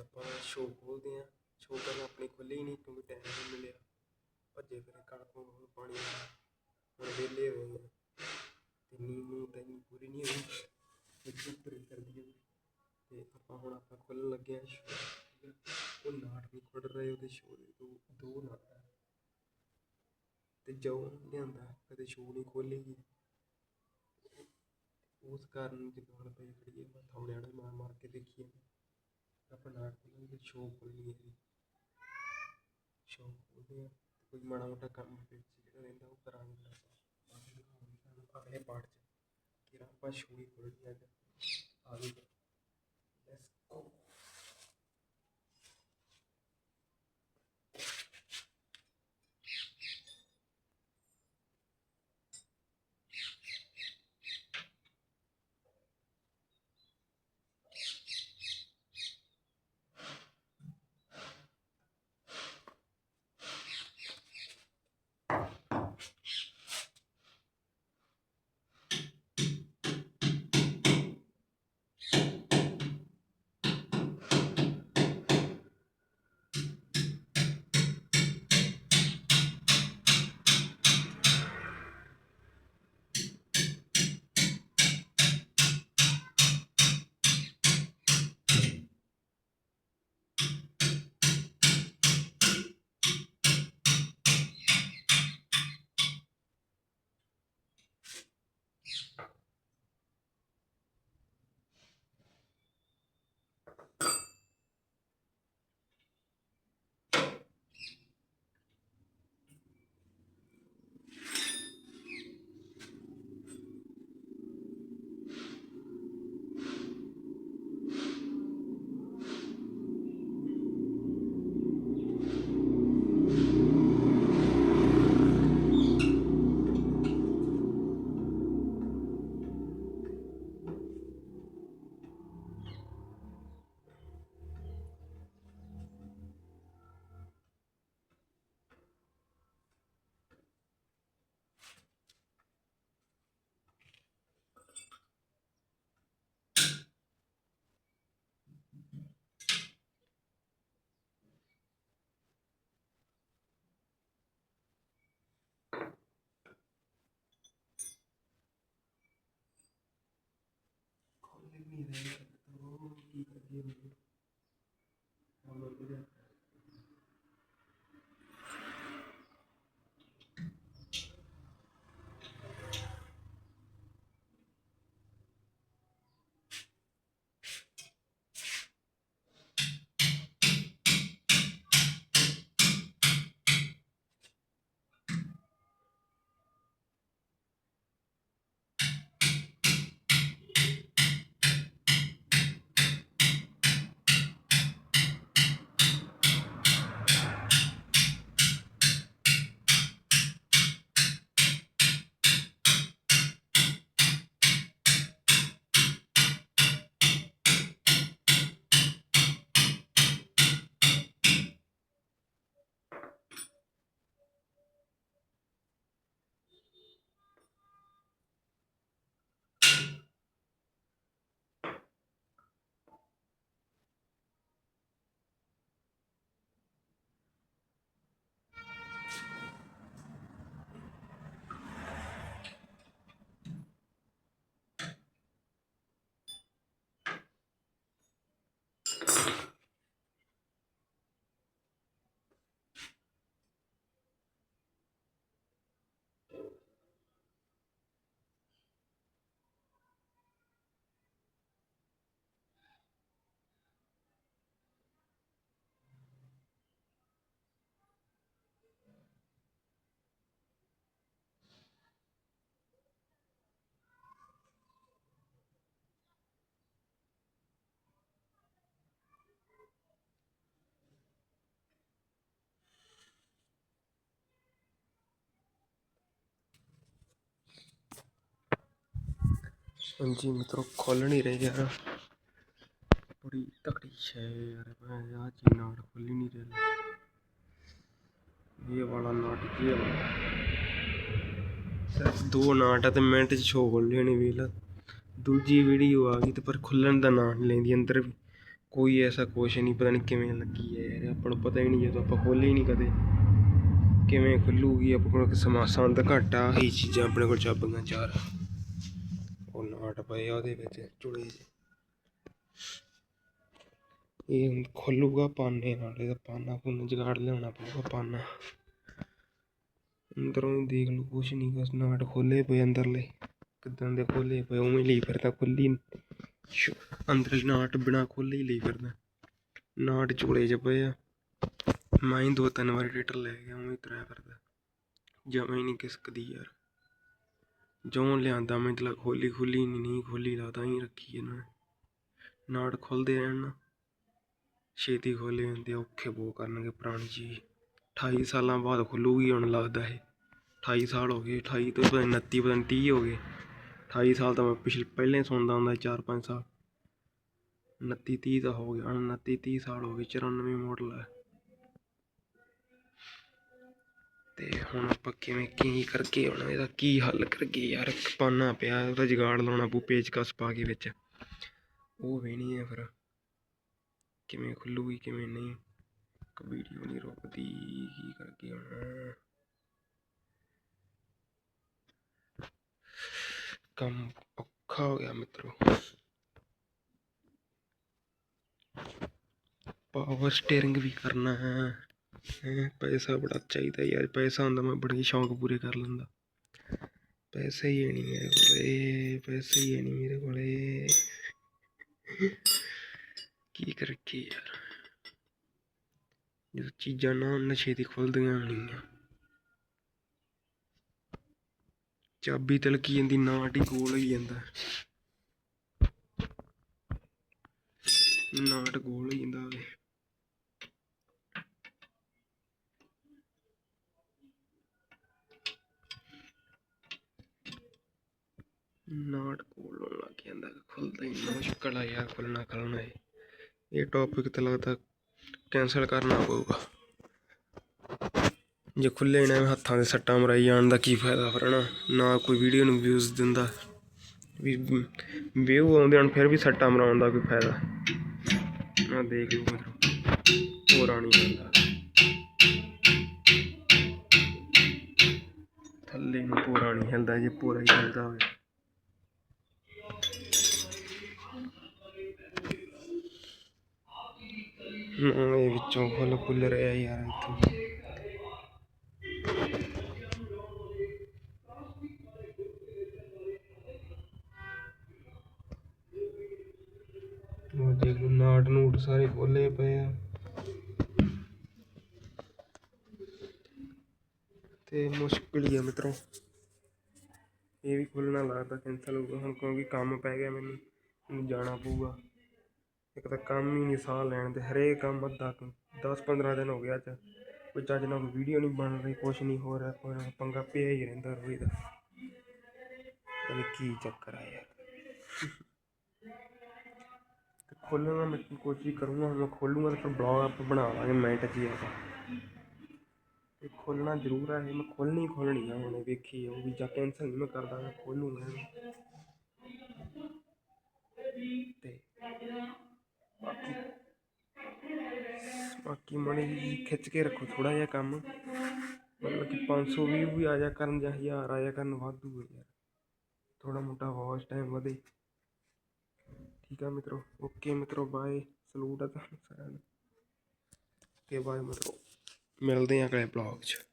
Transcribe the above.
ਆਪਾਂ ਸ਼ੋਅ ਖੋਲਦੇ ਹਾਂ। ਸ਼ੋਅ ਕਰਨ ਆਪਣੀ ਖੁੱਲੀ ਹੀ ਨਹੀਂ, ਕਿਉਂਕਿ ਟਾਈਮ ਨਹੀਂ ਮਿਲਿਆ। ਭੱਜੇ ਫਿਰੇ ਕਣਕ ਨੂੰ ਪਾਣੀ ਲਾਇਆ। ਹੁਣ ਵਿਹਲੇ ਹੋਏ ਆ। ਤੇ ਨੀਂਦ ਨੂੰ ਤਾਂ ਇੰਨੀ ਪੂਰੀ ਨਹੀਂ ਹੋਈ। ਇੱਕ ਉੱਪਰ ਕਰਦੀ ਹੈ ਤੇ ਆਪਾਂ ਹੁਣ ਆਪਾਂ ਖੋਲ੍ਹਣ ਲੱਗੇ ਹਾਂ ਸ਼ੋਅ ਉਹ ਨਾਟ ਨਹੀਂ ਖੁੱਲ ਰਹੇ, ਉਹਦੇ ਸ਼ੋਅ ਦੇ ਦੋ ਦੋ ਨਾਟ ਆ। ਤੇ ਜੋ ਲਿਆਂਦਾ, ਕਦੇ ਸ਼ੋਅ ਨਹੀਂ ਖੋਲ੍ਹੇਗੀ ਉਸ ਕਾਰਨ ਜਦੋਂ ਹੁਣ ਪਈ ਖੜੀ ਹੈ ਮੈਂ ਥਾਉਣੇ ਵਾਲੇ ਮਾਰ ਮਾਰ ਕੇ ਦੇਖੀਏ ਆਪਾਂ ਨਾਟ ਖੋਲ੍ਹਾਂਗੇ ਸ਼ੋਅ ਖੋਲ੍ਹਣੀ ਹੈ ਸ਼ੋਅ ਖੋਲ੍ਹਦੇ ਆ। ਕੋਈ ਮਾੜਾ ਮੋਟਾ ਕੰਮ ਵਿੱਚ ਜਿਹੜਾ ਰਹਿੰਦਾ ਉਹ ਕਰਾਂਗੇ ਆਪਾਂ। ਅਗਲੇ ਪਾਰਟ 'ਚ। ਕਿ ਆਪਾਂ ਸ਼ੋਅ ਹੀ ਖੋਲ੍ਹਣੀ ਅੱਜ ਆ ਲੈਟਸ ਗੋ ਖੋਲ੍ਹ ਨਹੀਂ ਰਹੇ ਹਾਂਜੀ ਮਿੱਤਰੋ ਖੋਲ ਨਹੀਂ ਰਹੇ ਯਾਰ। ਬੜੀ ਤਕੜੀ ਸ਼ੈ ਯਾਰ, ਮੈਂ ਆ ਚੀਜ਼ ਨਾਟ ਖੁੱਲ ਹੀ ਨਹੀਂ ਰਿਹਾ। ਇਹ ਵਾਲਾ ਨਾਟ ਸਿਰਫ ਦੋ ਨਾਟ ਆ ਤੇ ਮਿੰਟ ਚ ਸ਼ੋ ਖੁੱਲ ਜਾਣੀ, ਵੇਖ ਦੂਜੀ ਵੀਡੀਓ ਆ ਗਈ ਤੇ ਪਰ ਖੁੱਲਣ ਦਾ ਨਾਂ ਨਹੀਂ ਲੈਂਦੀ ਅੰਦਰ ਵੀ। ਕੋਈ ਐਸਾ ਕੁਛ ਨਹੀਂ ਪਤਾ ਨਹੀਂ ਕਿਵੇਂ ਲੱਗੀ ਹੈ ਯਾਰ, ਆਪਾਂ ਨੂੰ ਪਤਾ ਹੀ ਨਹੀਂ ਜਦੋਂ ਆਪਾਂ ਖੋਲੀ ਨਹੀਂ ਕਦੇ। ਕਿਵੇਂ ਖੁੱਲੂਗੀ ਆਪਣੇ ਕੋਲ ਸਮਾ ਸੰਦ ਘੱਟ ਆ ਹੀ ਚੀਜ਼ਾਂ ਆਪਣੇ ਕੋਲ ਚਾਬੀਆਂ ਚਾਰ। ਉਹ ਪਏ ਆ ਉਹਦੇ ਵਿੱਚ ਚੁੜੇ ਜਿਹੇ ਇਹ ਹੁਣ ਪਾਨੇ ਨਾਲ, ਇਹਦਾ ਪਾਨਾ ਪੁੰਨ ਜਗਾੜ ਲਿਆਉਣਾ ਪਊਗਾ ਪਾਨਾ। ਅੰਦਰੋਂ ਦੇਖ ਲਓ, ਕੁਛ ਨਹੀਂ ਬਸ ਨਾਟ ਖੋਲੇ ਪਏ ਅੰਦਰਲੇ। ਕਿਦਾਂ ਦੇ ਖੋਲੇ ਪਏ, ਉਵੇਂ ਲਈ ਫਿਰਦਾ ਖੁੱਲੀ ਅੰਦਰਲੀ ਨਾਟ ਬਿਨਾ ਖੋਲੇ ਹੀ ਲਈ ਫਿਰਦਾ। ਨਾਟ ਚੂਲੇ 'ਚ ਪਏ ਆ। ਮੈਂ ਦੋ ਤਿੰਨ ਵਾਰੀ ਟੇਟਰ ਲੈ ਗਿਆ ਉਵੇਂ ਹੀ ਫਿਰਦਾ। ਜਮਾਂ ਹੀ ਨਹੀਂ ਕਿਸਕਦੀ ਯਾਰ। ਜਿਉਂ ਲਿਆਂਦਾ ਮੈਂ ਤਲਾ ਖੋਲੀ ਖੁੱਲੀ ਨਹੀਂ ਨਹੀਂ ਖੋਲੀ ਤਾਂ ਹੀ ਰੱਖੀ ਇਹਨਾਂ ਨੇ। ਨਾਟ ਖੁੱਲਦੇ ਰਹਿਣ। ਨਾ ਛੇਤੀ ਖੋਲੇ ਹੁੰਦੇ ਔਖੇ ਬੋ ਕਰਨਗੇ ਪੁਰਾਣੀ ਚੀਜ਼ 28 ਸਾਲਾਂ ਬਾਅਦ ਖੁੱਲੂਗੀ ਹੁਣ ਲੱਗਦਾ ਇਹ। 28 ਸਾਲ ਹੋ ਗਏ 28 ਤੋਂ ਪਤਾ ਨਹੀਂ 29 ਪਤਾ ਨਹੀਂ 30 ਹੋ ਗਏ। 28 ਸਾਲ ਤਾਂ ਮੈਂ ਪਿਛਲੇ ਪਹਿਲੇ ਸੁਣਦਾ ਹੁੰਦਾ 4-5 ਸਾਲ। 29 30 ਦਾ ਹੋ ਗਿਆ ਹੁਣ 29 30 ਸਾਲ ਹੋ ਗਏ 94 ਮਾਡਲ ਹੈ ਤੇ ਹੁਣ ਆਪਾਂ ਕਿਵੇਂ ਕੀ ਕਰਕੇ ਹੁਣ ਇਹਦਾ ਕੀ ਹੱਲ ਕਰਕੇ ਯਾਰ? ਇੱਕ ਪਿਆ ਉਹਦਾ ਜਗਾੜ ਲਾਉਣਾ ਪਊ ਪੇਚਕਸ ਪਾ ਕੇ ਵਿੱਚ। ਉਹ ਵੀ ਹੈ ਫਿਰ। ਕਿਵੇਂ ਖੁੱਲੂਗੀ, ਕਿਵੇਂ ਨਹੀਂ? ਇੱਕ ਵੀਡੀਓ ਨਹੀਂ ਰੁਕਦੀ, ਕੀ ਕਰਕੇ ਹੁਣ ਕੰਮ ਔਖਾ ਹੋ ਗਿਆ ਮਿੱਤਰੋ। ਪਾਵਰ ਸਟੀਅਰਿੰਗ ਵੀ ਕਰਨਾ ਹੈ। ਹੈਂ, ਪੈਸਾ ਬੜਾ ਚਾਹੀਦਾ ਯਾਰ ਪੈਸਾ ਹੁੰਦਾ ਮੈਂ ਬੜੇ ਸ਼ੌਂਕ ਪੂਰੇ ਕਰ ਲੈਂਦਾ। ਪੈਸੇ ਹੀ ਨਹੀਂ ਮੇਰੇ ਕੋਲੇ ਪੈਸੇ ਹੀ ਨਹੀਂ ਮੇਰੇ ਕੋਲੇ। ਕੀ ਕਰੀਏ ਯਾਰ? ਜਦੋਂ ਚੀਜ਼ਾਂ ਨਾ ਨਸ਼ੇ ਦੀ ਖੁੱਲਦੀਆਂ ਨਹੀਂ ਚਾਬੀ ਤਲਕੀ ਜਾਂਦੀ ਨਾਟ ਹੀ ਗੋਲ ਹੋਈ ਜਾਂਦਾ। ਨਾਟ ਗੋਲ ਹੋਈ ਜਾਂਦਾ ਵੇ। ਨਾਟ ਗੋਲ ਲੱਗ ਜਾਂਦਾ, ਖੁੱਲਦਾ ਹੀ ਮੁਸ਼ਕਲ ਆ ਯਾਰ, ਖੁੱਲਣਾ ਖੁੱਲਣਾ ਇਹ ਟੌਪਿਕ ਤੇ ਲੱਗਦਾ ਕੈਂਸਲ ਕਰਨਾ ਪਊਗਾ। ਜੇ ਖੁੱਲੇ ਨਾ, ਹੱਥਾਂ ਦੇ ਸੱਟਾਂ ਮਰਾਈ ਜਾਣ ਦਾ ਕੀ ਫਾਇਦਾ ਫਿਰ, ਹਨਾ? ਨਾ ਕੋਈ ਵੀਡੀਓ ਨੂੰ ਵਿਊਜ਼ ਦਿੰਦਾ। ਵੀ ਵਿਊ ਆਉਂਦੇ ਹਨ, ਫਿਰ ਵੀ ਸੱਟਾਂ ਮਰਾਉਣ ਦਾ ਕੋਈ ਫਾਇਦਾ। ਨਾ ਦੇਖ ਲਓ ਮਤਲਬ ਹੋਰਾ ਨਹੀਂ ਹੁੰਦਾ ਥੱਲੇ ਨੂੰ ਪੂਰਾ ਨਹੀਂ ਹਿਲਦਾ, ਜੇ ਪੂਰਾ ਹੀ ਹਿਲਦਾ ਹੋਵੇ। ਨਾ ਇਹ ਵਿੱਚੋਂ ਫੁੱਲ ਫੁੱਲ ਰਿਹਾ ਯਾਰ ਇੱਥੋਂ। ਉਹ ਦੇਖ ਲਓ, ਨਾਟ ਨੂਟ ਸਾਰੇ ਖੋਲੇ ਪਏ ਆ। ਤੇ ਮੁਸ਼ਕਿਲ ਹੀ ਆ ਮਿੱਤਰੋ। ਇਹ ਵੀ ਖੁੱਲਣਾ ਲੱਗਦਾ ਕੈਂਸਲ ਹੋਊਗਾ ਹੁਣ ਕਿਉਂਕਿ ਕੰਮ ਪੈ ਗਿਆ ਮੈਨੂੰ ਮੈਨੂੰ ਜਾਣਾ ਪਊਗਾ। ਇੱਕ ਤਾਂ ਕੰਮ ਹੀ ਨਹੀਂ ਸਾਹ ਲੈਣ ਤੇ ਹਰੇਕ ਕੰਮ ਅੱਧਾ ਕੁ 10 15 ਦਿਨ ਹੋ ਗਿਆ ਅੱਜ। ਕੋਈ ਚੱਜ ਨਾਲ ਕੋਈ ਵੀਡੀਓ ਨਹੀਂ ਬਣ ਰਹੀ, ਕੁਛ ਨਹੀਂ ਹੋ ਰਿਹਾ, ਕੋਈ ਪੰਗਾ ਪਿਆ ਹੀ ਰਹਿੰਦਾ ਰੋਜ਼ ਦਾ। ਪਤਾ ਕੀ ਚੱਕਰ ਆ ਯਾਰ। ਤੇ ਖੋਲ੍ਹਣ ਦਾ ਮੈਂ, ਕੋਸ਼ਿਸ਼ ਕਰੂੰਗਾ ਹੁਣ ਮੈਂ ਖੋਲੂੰਗਾ ਤੇ ਫਿਰ ਬਲੌਗ ਆਪ ਬਣਾ ਲਾਂਗੇ ਮਿੰਟ 'ਚ ਹੀ ਆਪਾਂ। ਤੇ ਖੋਲਣਾ ਜ਼ਰੂਰ ਹੈ ਇਹ ਮੈਂ ਖੋਲਣੀ ਖੋਲਣੀ ਆ, ਹੁਣ ਵੇਖੀ ਉਹ ਵੀ ਜਾਂ ਕੈਂਸਲ ਨਹੀਂ ਮੈਂ ਕਰਦਾ, ਮੈਂ ਖੋਲੂੰਗਾ ਤੇ ਬਾਕੀ ਬਾਕੀ ਮਣੀ ਖਿੱਚ ਕੇ ਰੱਖੋ ਥੋੜਾ ਜਿਹਾ ਕੰਮ। ਮਤਲਬ ਕਿ 500 ਵੀਹ ਵੀ ਆ ਜਾ ਕਰਨ ਜਾਂ 1000 ਆ ਜਾ ਕਰਨ ਵਾਧੂ ਹੈ ਯਾਰ। ਥੋੜਾ ਮੋਟਾ ਵਾਚ ਟਾਈਮ ਵਧੇ। ਠੀਕ ਆ ਮਿੱਤਰੋ? ਓਕੇ ਮਿੱਤਰੋ ਬਾਏ ਸਲੂਟ ਆ ਤੁਹਾਨੂੰ ਸਾਰਿਆਂ ਨੂੰ। ਓਕੇ ਬਾਏ ਮਿੱਤਰੋ। ਮਿਲਦੇ ਆ ਅਗਲੇ ਬਲੌਗ 'ਚ।